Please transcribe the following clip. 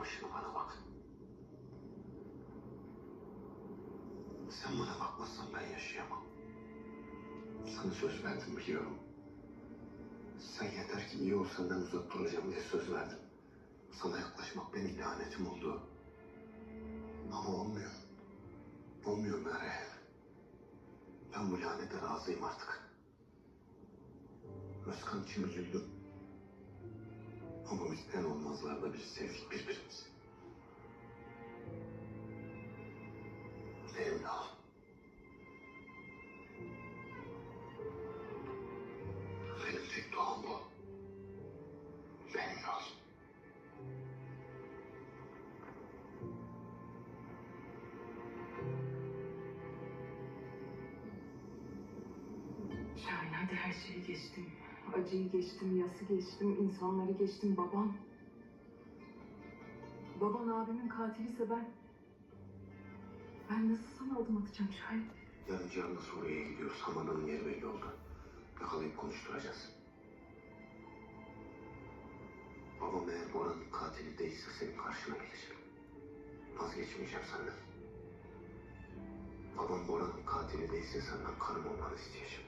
başına bana bak. Sen bana bakmazsan ben yaşayamam. Sana söz verdim biliyorum. Sen yeter ki iyi ol senden uzak duracağım diye söz verdim. Sana yaklaşmak benim lanetim oldu. Ama olmuyor. Olmuyor Mere. Ben bu lanete razıyım artık. Özkan için üzüldüm. Ama biz en olmazlarda bir sevdik birbirimizi. Al. Benim tek duam bu. Benimle al. Şahin hadi her şeyi geçtim. Acıyı geçtim, yası geçtim, insanları geçtim. Babam. Baban abimin katiliyse ben... Ben nasıl sana adım atacağım Şahin? Yarın Cihan'la Suriye'ye gidiyoruz. Hamana'nın yeri belli oldu. Yakalayıp konuşturacağız. Babam eğer Bora'nın katili değilse senin karşına gelecek. Vazgeçmeyeceğim senden. Babam Bora'nın katili değilse senden karım olmanı isteyeceğim.